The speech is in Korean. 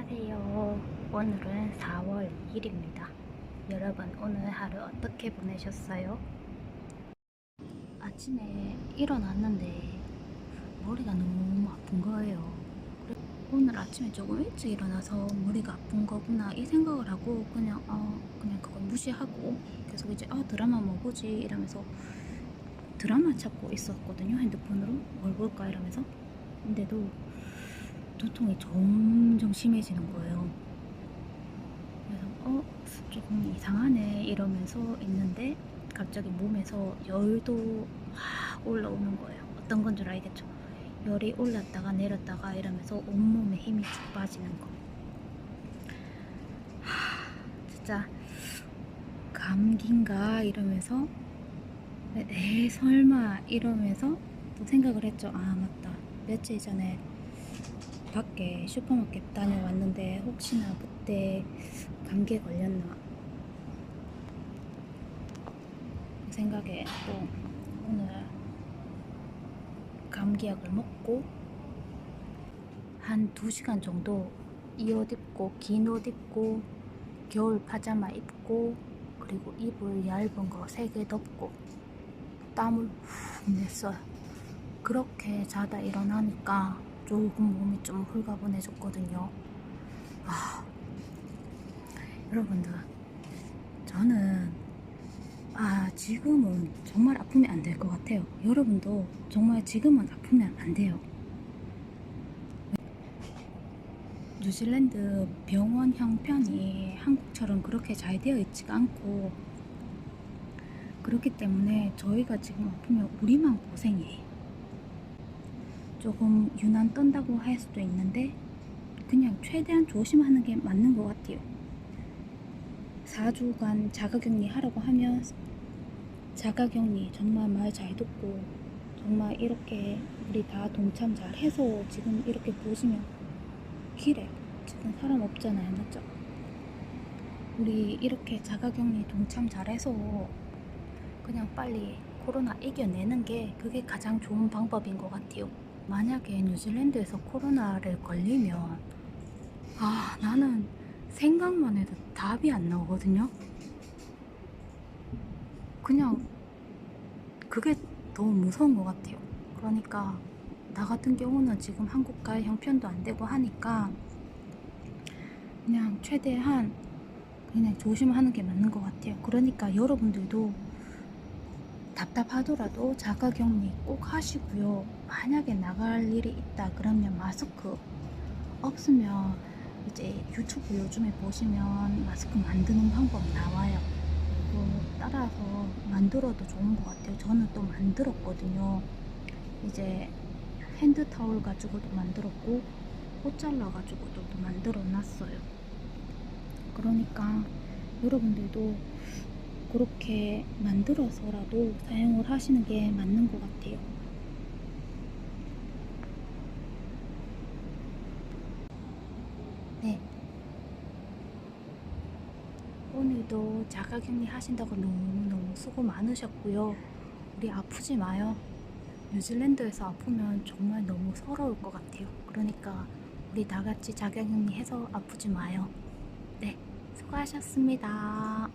안녕하세요. 오늘은 4월 2일입니다. 여러분 오늘 하루 어떻게 보내셨어요? 아침에 일어났는데 머리가 너무 아픈 거예요. 오늘 아침에 조금 일찍 일어나서 머리가 아픈 거구나 이 생각을 하고 그냥 어 그냥 그걸 무시하고 계속 이제 아 드라마 뭐 보지 이러면서 드라마 찾고 있었거든요 핸드폰으로 뭘 볼까 이러면서 근데도 두통이 점점 심해지는 거예요. 그래서 어 조금 이상하네 이러면서 있는데 갑자기 몸에서 열도 확 올라오는 거예요. 어떤 건 줄 알겠죠? 열이 올랐다가 내렸다가 이러면서 온몸에 힘이 쭉 빠지는 거. 하, 진짜 감기인가 이러면서 에 설마 이러면서 또 생각을 했죠. 아 맞다. 며칠 전에 밖에 슈퍼마켓 다녀왔는데 혹시나 그때 감기에 걸렸나 그 생각에 또 오늘 감기약을 먹고 한 2시간 정도 이 옷 입고 긴 옷 입고 겨울 파자마 입고 그리고 이불 얇은 거 3개 덮고 땀을 훅 냈어요. 그렇게 자다 일어나니까 조금 몸이 좀 홀가분해졌거든요. 아, 여러분들, 저는 아 지금은 정말 아프면 안 될 것 같아요. 여러분도 정말 지금은 아프면 안 돼요. 뉴질랜드 병원 형편이 한국처럼 그렇게 잘 되어 있지가 않고 그렇기 때문에 저희가 지금 아프면 우리만 고생이에요. 조금 유난 떤다고 할 수도 있는데 그냥 최대한 조심하는 게 맞는 것 같아요. 4주간 자가격리 하라고 하면 자가격리 정말 말 잘 듣고 정말 이렇게 우리 다 동참 잘 해서 지금 이렇게 보시면 길에 지금 사람 없잖아요. 맞죠? 우리 이렇게 자가격리 동참 잘 해서 그냥 빨리 코로나 이겨내는 게 그게 가장 좋은 방법인 것 같아요. 만약에 뉴질랜드에서 코로나를 걸리면 아 나는 생각만 해도 답이 안 나오거든요. 그냥 그게 너무 무서운 것 같아요. 그러니까 나 같은 경우는 지금 한국 갈 형편도 안 되고 하니까 그냥 최대한 그냥 조심하는 게 맞는 것 같아요. 그러니까 여러분들도 답답하더라도 자가 격리 꼭 하시고요. 만약에 나갈 일이 있다 그러면 마스크 없으면 이제 유튜브 요즘에 보시면 마스크 만드는 방법 나와요. 따라서 만들어도 좋은 것 같아요. 저는 또 만들었거든요. 이제 핸드 타올 가지고도 만들었고 옷 잘라 가지고도 또 만들어 놨어요. 그러니까 여러분들도 그렇게 만들어서라도 사용을 하시는 게 맞는 것 같아요. 네. 오늘도 자가격리 하신다고 너무너무 수고 많으셨고요. 우리 아프지 마요. 뉴질랜드에서 아프면 정말 너무 서러울 것 같아요. 그러니까 우리 다 같이 자가격리 해서 아프지 마요. 네. 수고하셨습니다.